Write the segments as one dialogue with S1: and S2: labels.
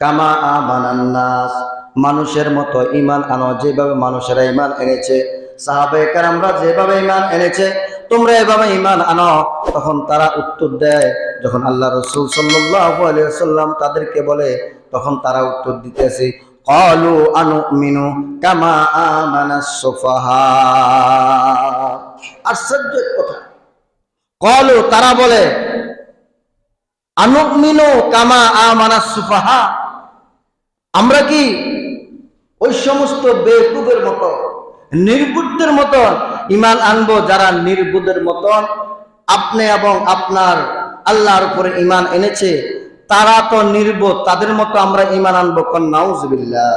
S1: কামা আমানান্নাস মানুষের মতো ইমান আনো, যেভাবে মানুষেরা ইমান এনেছে। সাহাবে কারামরা যেভাবে ইমান এনেছে, তোমরা এভাবে ইমান আনো। তখন তারা উত্তর দেয়, যখন আল্লাহ রসুল সাল্লাম তাদেরকে বলে, তখন তারা উত্তর দিতেছে, কলু আনু মিনু কামা আমানাস সুফাহা। আশ্চর্যের কথা। কলু তারা বলে আনু মিনু কামা আমানাস সুফাহা। আমরা কি ওই সমস্ত বেকুবের মতো, নির্বুদ্ধের মতন ইমান আনব যারা নির্বুদ্ধের মতন আপনি এবং আপনার আল্লাহর উপরে ইমান এনেছে, তারা তো নির্বোধ তাদের মতো আমরা ইমান আনব কন্যাউজবিল্লা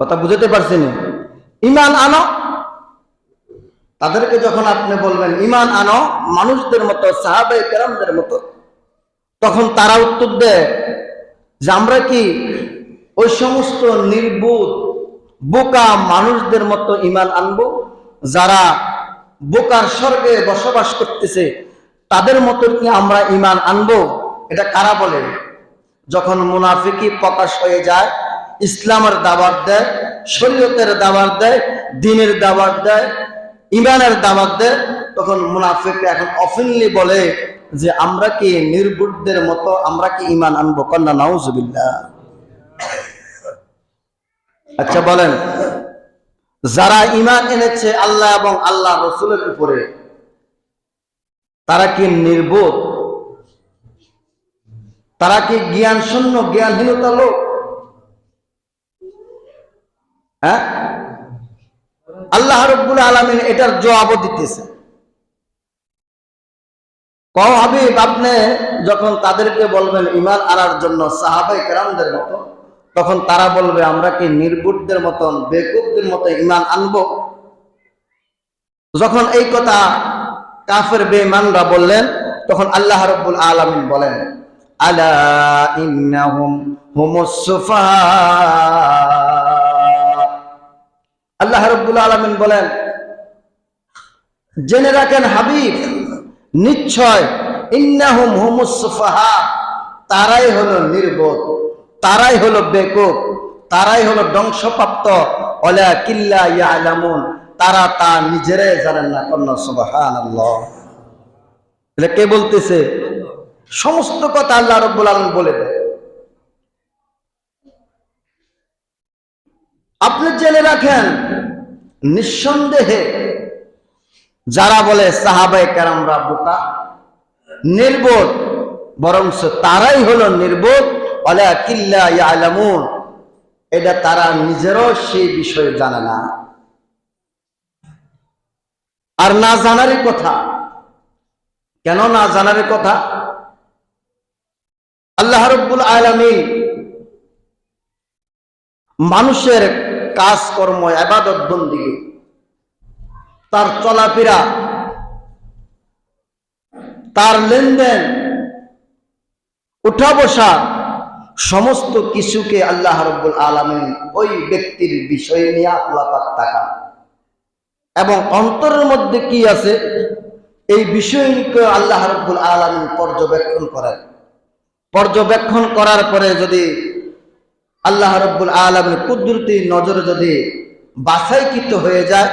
S1: কথা বুঝতে পারছি না ইমান আনো। তাদেরকে যখন আপনি বলবেন ইমান আনো, মানুষদের মতো সাহাবে কেরামদের মতো তখন তারা উত্তর দেয় যে আমরা কি ওই সমস্ত নির্বোধ, বোকা মানুষদের মতো ইমান আনব? যারা বোকার স্বর্গে বসবাস করতেছে, তাদের মতো কি আমরা ইমান আনব? এটা কারা বলে? যখন মুনাফিকি প্রকাশ হয়ে যায়, ইসলামের দাবার দেয়, শরীয়তের দাবার দেয়, দিনের দাবার দেয় ইমানের দাবার দেয় তখন মুনাফিক এখন অফিনলি বলে যে, আমরা কি নির্বুদ্ধের মতো, আমরা কি ইমান আনব? কন্যা নাউজুবিল্লাহ। আচ্ছা বলেন, যারা ইমান এনেছে আল্লাহ এবং আল্লাহ রসুলের উপরে, তারা কি নির্বোধ? তারা কি জ্ঞান শূন্য জ্ঞানহীনতা লোক? হ্যাঁ? আল্লাহ রব্বুল আলমিন এটার জবাবও দিতেছে। কও হাবিব, আপনি যখন তাদেরকে বলবেন ইমান আনার জন্য সাহাবাই কেরামদের মতো, তখন তারা বলবে, আমরা কি নির্বুদ্ধের মতন, বেকুবদের মতো ইমান আনব? যখন এই কথা কাফের বেঈমানরা বললেন, তখন আল্লাহ রব্বুল আলামিন বলেন, আলা ইন্নাহুম হুমুস রব্বুল আলামিন বলেন, জেনে রাখেন হাবিব, নিশ্চয় তারাই হলো নির্বোধ, তারাই হলো বেকুব, তারাই হলো ধ্বংসপ্রাপ্ত তারা তা নিজেরাই জানেন না কন্যা এটা কে বলতেছে? সমস্ত কথা আল্লাহ রব্বুল আলম বলে দেয়। আপনি জেনে রাখেন নিঃসন্দেহে যারা বলে সাহাবাই কারামরা বোকা, নির্বোধ বরং তারাই হলো নির্বোধ অলা কিল্লা ইয়ালামুন, এটা তারা নিজেরও সেই বিষয়ে জানে না। আর না জানারই কথা। কেন না জানারই কথা? আল্লাহ রব্বুল আলমী মানুষের কাজকর্ম, আবাদত বন্দিগি। তার চলাফেরা, তার লেনদেন উঠা বসা সমস্ত কিছুকে আল্লাহ রব্বুল আলমিন ওই ব্যক্তির বিষয় নিয়ে আল্লাপাক তাকান। এবং অন্তরের মধ্যে কি আছে? এই বিষয়কে আল্লাহ রব্বুল আলমিন পর্যবেক্ষণ করেন। পর্যবেক্ষণ করার পরে যদি আল্লাহ রব্বুল আলমের কুদরতি নজরে যদি বাছাইকৃত হয়ে যায়,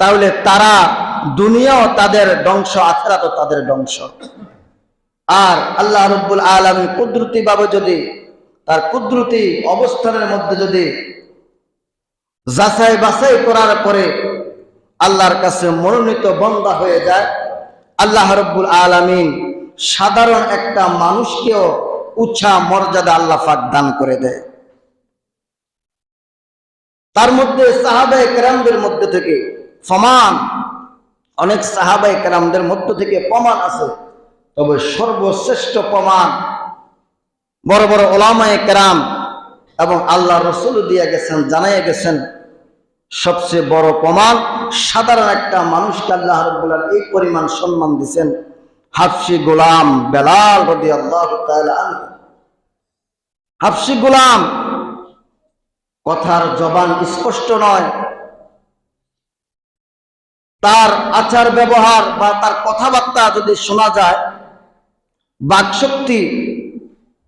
S1: তাহলে তারা দুনিয়াও তাদের ধ্বংস, আখেরাতও তাদের ধ্বংস। আর আল্লাহ রব্বুল আলমী কুদরতি ভাবে যদি, তার কুদরতি অবস্থানের মধ্যে যদি যাচাই বাছাই করার পরে আল্লাহর কাছে মনোনীত বন্দা হয়ে যায়, আল্লাহ রব্বুল আলমিন সাধারণ একটা মানুষকেও উচ্ছা মর্যাদা আল্লাহ ফাক দান করে দেয়। তার মধ্যে সাহাবাই কেরামদের মধ্যে থেকে প্রমাণ, অনেক সাহাবাই কেরামদের মধ্য থেকে প্রমাণ আছে। তবে সর্বশ্রেষ্ঠ প্রমাণ বড় বড় ওলামায় কেরাম এবং আল্লাহ রসুল দিয়ে গেছেন জানাই গেছেন, সবচেয়ে বড় প্রমাণ সাধারণ একটা মানুষকে আল্লাহ রব্বুল্লাহ এই পরিমাণ সম্মান দিচ্ছেন হাফসি গোলাম বেলাল রদি আল্লাহ হাফসি গোলাম কথার জবান স্পষ্ট নয়। তার আচার ব্যবহার বা তার কথাবার্তা যদি শোনা যায়, বাকশক্তি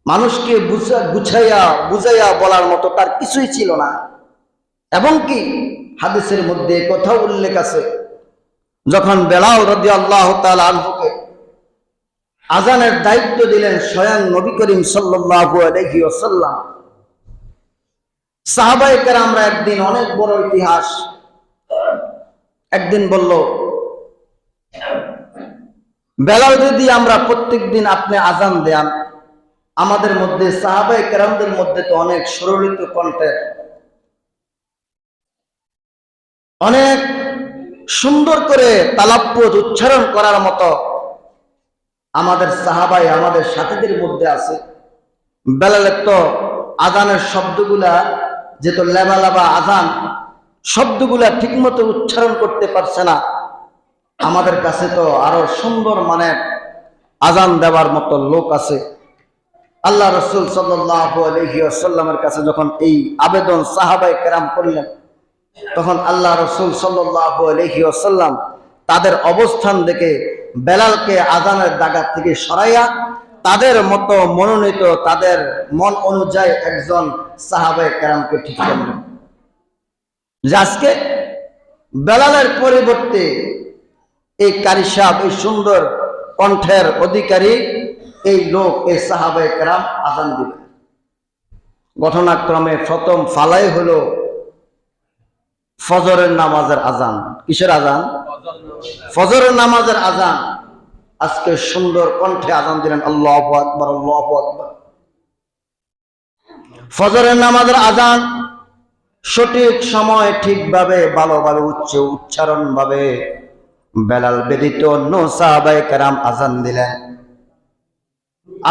S1: মানুষকে বুঝা গুছাইয়া বুঝাইয়া বলার মতো তার কিছুই ছিল না। এবং কি হাদিসের মধ্যে কথা উল্লেখ আছে, যখন বেলাল রদি আল্লাহ আনহুকে আজানের দায়িত্ব দিলেন স্বয়ং নবী করিম আলাইহি ওয়াসাল্লাম। আমরা একদিন অনেক বড় ইতিহাস। একদিন বলল, বেলাল যদি আমরা প্রত্যেক দিন আপনি আজান দেন, আমাদের মধ্যে সাহাবাই কেরামদের মধ্যে তো অনেক সুরলিত কণ্ঠে, অনেক সুন্দর করে তালাপ্পদ উচ্চারণ করার মতো আমাদের সাহাবাই আমাদের সাথীদের মধ্যে আছে। বেলালের তো আজানের শব্দগুলা যেহেতু লেবা লেবা আজান, শব্দগুলা ঠিকমতো উচ্চারণ করতে পারছে না। আমাদের কাছে তো আরও সুন্দর মানে আজান দেওয়ার মতো লোক আছে। আল্লাহ রসুল সাল্লামের কাছে যখন এই আবেদন সাহাবাই কেরাম করলেন, তখন আল্লাহ রসুল সাল্লাম তাদের অবস্থান দেখে বেলালকে আজানের দাগা থেকে সরাইয়া তাদের মতো মনোনীত তাদের মন অনুযায়ী একজন সাহাবাই কেরামকে ঠিক করলেন আজকে বেলালের পরিবর্তে এই কারি সাহেব এই সুন্দর কণ্ঠের অধিকারী এই লোক, এই সাহাবাই কেরাম আজান দিবেন ঘটনাক্রমে প্রথম ফালাই হলো ফজরের নামাজের আজান। কিসের আজান? ফজরের নামাজের আজান আজকে সুন্দর কণ্ঠে আজান দিলেন, আল্লাহ আকবর আল্লাহ আকবর। ফজরের নামাজের আজান সঠিক সময়, ঠিকভাবে, ভালোভাবে, উচ্চ উচ্চারণ ভাবে বেলাল ব্যতীত অন্য সাহাবাই কারাম আজান দিলেন।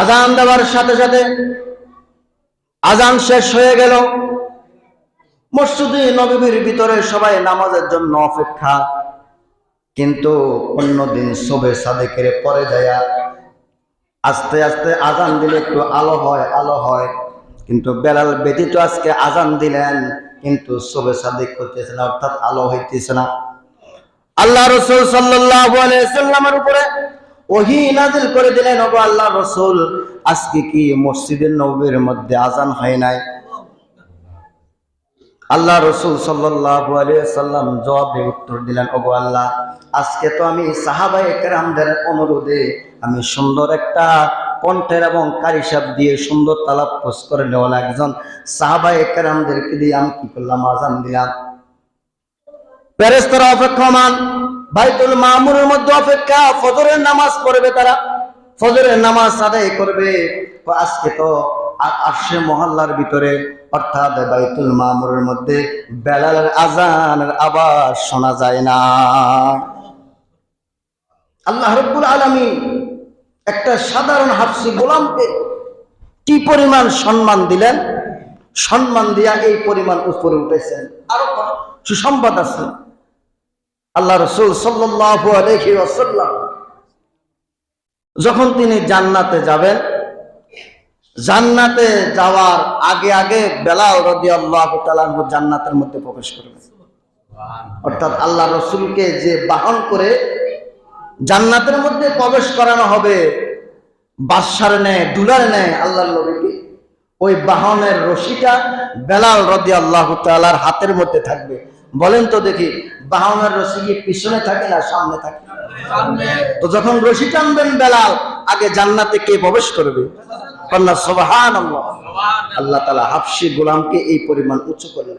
S1: আজান দেওয়ার সাথে সাথে আজান শেষ হয়ে গেল। মসজিদে নবীর ভিতরে সবাই নামাজের জন্য অপেক্ষা। কিন্তু অন্যদিন সবে সাদেকের পরে যায়া আস্তে আস্তে আজান দিলে একটু আলো হয় আলো হয়। কিন্তু বেলাল ব্যতীত আজকে আজান দিলেন, কিন্তু সবে সাদেক করতেছে না, অর্থাৎ আলো হইতেছে না। আল্লাহ রসুল সাল্লামের উপরে ওহি নাজিল করে দিলেন আল্লাহ রসুল, আজকে কি মসজিদের নবীর মধ্যে আজান হয় নাই? আল্লাহ রসুল সাল্লাহ সাল্লাম জবাবে উত্তর দিলেন, ওগো আল্লাহ, আজকে তো আমি সাহাবাই কেরামদের অনুরোধে আমি সুন্দর একটা কণ্ঠের এবং কারিসাব দিয়ে সুন্দর তালাপ্পস করে নেওয়াল একজন সাহাবাই কেরামদেরকে দিয়ে আমি কি করলাম, আজান দিলাম। প্যারেস্তরা অপেক্ষমান, বাইতুল মামুরের মধ্যে অপেক্ষা, ফজরের নামাজ পড়বে তারা, ফজরের নামাজ আদায় করবে। আজকে তো আশে মহল্লার ভিতরে, অর্থাৎ বাইতুল মামুরের মধ্যে বেলালের আজানের আবার শোনা যায় না। আল্লাহ রব্বুল আলমী একটা সাধারণ হাফসি গোলামকে কি পরিমাণ সম্মান দিলেন? সম্মান দিয়া এই পরিমাণ উপরে উঠেছেন। আরও সুসংবাদ আছে। আল্লাহ রসুল ওয়াসাল্লাম যখন তিনি জান্নাতে যাবেন জান্নাতে যাওয়ার আগে আগে বেলাল রাদিয়াল্লাহু তাআলা জান্নাতের মধ্যে প্রবেশ করবে। অর্থাৎ আল্লাহ রসুলকে যে বাহন করে জান্নাতের মধ্যে প্রবেশ করানো হবে বাদশার নেয় দুলার নেয় আল্লাহ নবীকে ওই বাহনের রশিটা বেলাল রদি আল্লাহ তালার হাতের মধ্যে থাকবে। বলেন তো দেখি বাহনের রশি কি পিছনে থাকে না সামনে থাকে? তো যখন রশি টানবেন বেলাল আগে জান্নাতে কে প্রবেশ করবে? আল্লাহ আল্লাহ তালা হাফসি গোলামকে এই পরিমাণ করলেন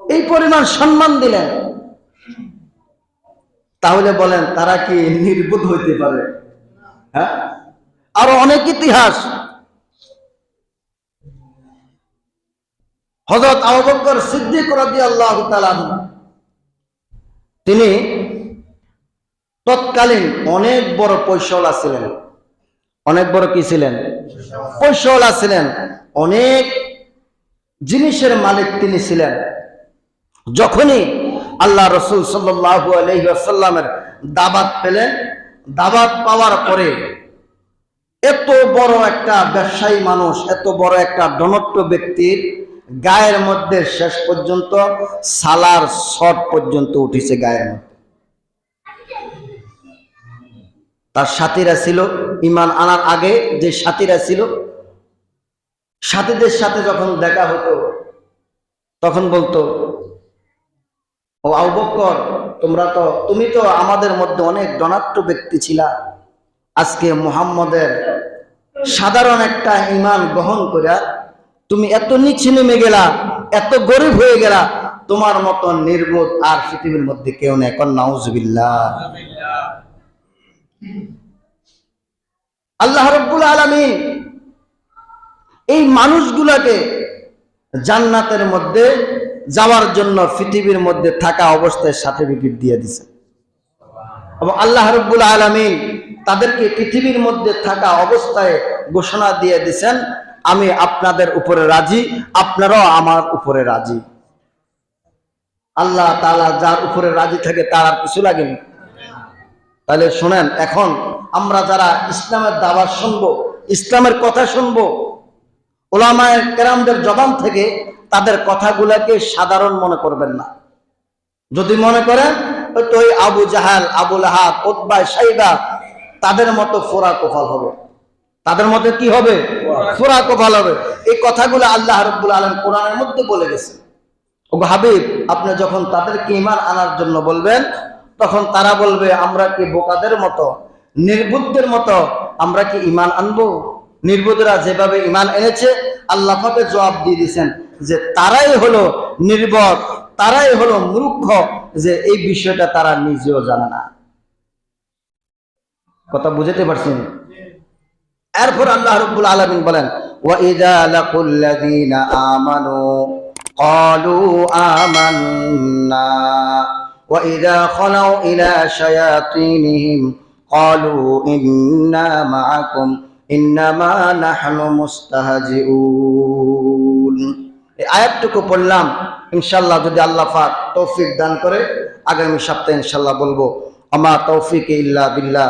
S1: এই পরিমাণ সম্মান দিলেন। তাহলে বলেন, তারা কি নির্বোধ হইতে পারে? হ্যাঁ? আরও অনেক ইতিহাস। হজরত আবকর সিদ্দিক রাজি আল্লাহ তিনি তৎকালীন অনেক বড় পৈশলা ছিলেন অনেক বড় কি ছিলেন? পৈশলা ছিলেন। অনেক জিনিসের মালিক তিনি ছিলেন। যখনই আল্লাহ রসুল সাল্লু আলহিসাল্লামের দাবাত পেলেন, দাবাত পাওয়ার পরে এত বড় একটা ব্যবসায়ী মানুষ, এত বড় একটা ধনট্য ব্যক্তির গায়ের মধ্যে শেষ পর্যন্ত সালার শট পর্যন্ত উঠেছে গায়ের মধ্যে। তার সাথীরা ছিল ইমান আনার আগে যে সাথীরা ছিল, সাথীদের সাথে যখন দেখা হতো, তখন বলতো, ও আবক্কর তোমরা তো, তুমি তো আমাদের মধ্যে অনেক ডনাট্য ব্যক্তি ছিলা। আজকে মুহাম্মদের সাধারণ একটা ইমান গ্রহণ করে তুমি এত নিচে নেমে গেলা, এত গরিব হয়ে গেলা, তোমার মতো নির্বোধ আর পৃথিবীর মধ্যে কেউ নেই। এখন নাউজুবিল্লাহ আল্লাহ রব্বুল আলামিন এই মানুষগুলাকে জান্নাতের মধ্যে যাওয়ার জন্য পৃথিবীর মধ্যে থাকা অবস্থায় সার্টিফিকেট দিয়ে দিছে। এবং আল্লাহ রব্বুল আলামিন তাদেরকে পৃথিবীর মধ্যে থাকা অবস্থায় ঘোষণা দিয়ে দিছেন, আমি আপনাদের উপরে রাজি, আপনারাও আমার উপরে রাজি। আল্লাহ তালা যার উপরে রাজি থাকে তার আর কিছু লাগেনি। তাহলে শোনেন, এখন আমরা যারা ইসলামের দাওয়া শুনব, ইসলামের কথা শুনব, ওলামায় কেরামদের জবান থেকে তাদের কথাগুলোকে সাধারণ মনে করবেন না। যদি মনে করেন, ওই আবু জাহাল আবুল হাব ওতবাই সাইবা, তাদের মতো ফোরা কোফাল হবে। তাদের মধ্যে কি হবে? ফোরা কোফাল হবে। এই কথাগুলো আল্লাহ রব্বুল আলম কোরআনের মধ্যে বলে গেছে। ও হাবিব, আপনি যখন তাদেরকে ইমান আনার জন্য বলবেন তখন তারা বলবে, আমরা কি বোকাদের মতো? নির্বুদ্ধের মতো? আমরা কি ইমান আনব? নির্বুদ্ধরা যেভাবে ইমান এনেছে, আল্লাহ জবাব দিয়ে দিয়েছেন যে তারাই হলো নির্বোধ তারাই হলো মূর্খ, যে এই বিষয়টা তারা নিজেও জানে না। কথা বুঝতে পারছেন? এরপর আল্লাহ রব্বুল আলামিন বলেন আমান্না। ওয়াইদা খালাউ خلوا إلى شياطينهم قالوا إنا معكم إنما نحن مستهزئون আয়াতটুকু পড়লাম ইনশাল্লাহ যদি আল্লাহ পাক তৌফিক দান করে, আগামী সপ্তাহে ইনশাল্লাহ বলব আমা তৌফিক ইল্লা বিল্লাহ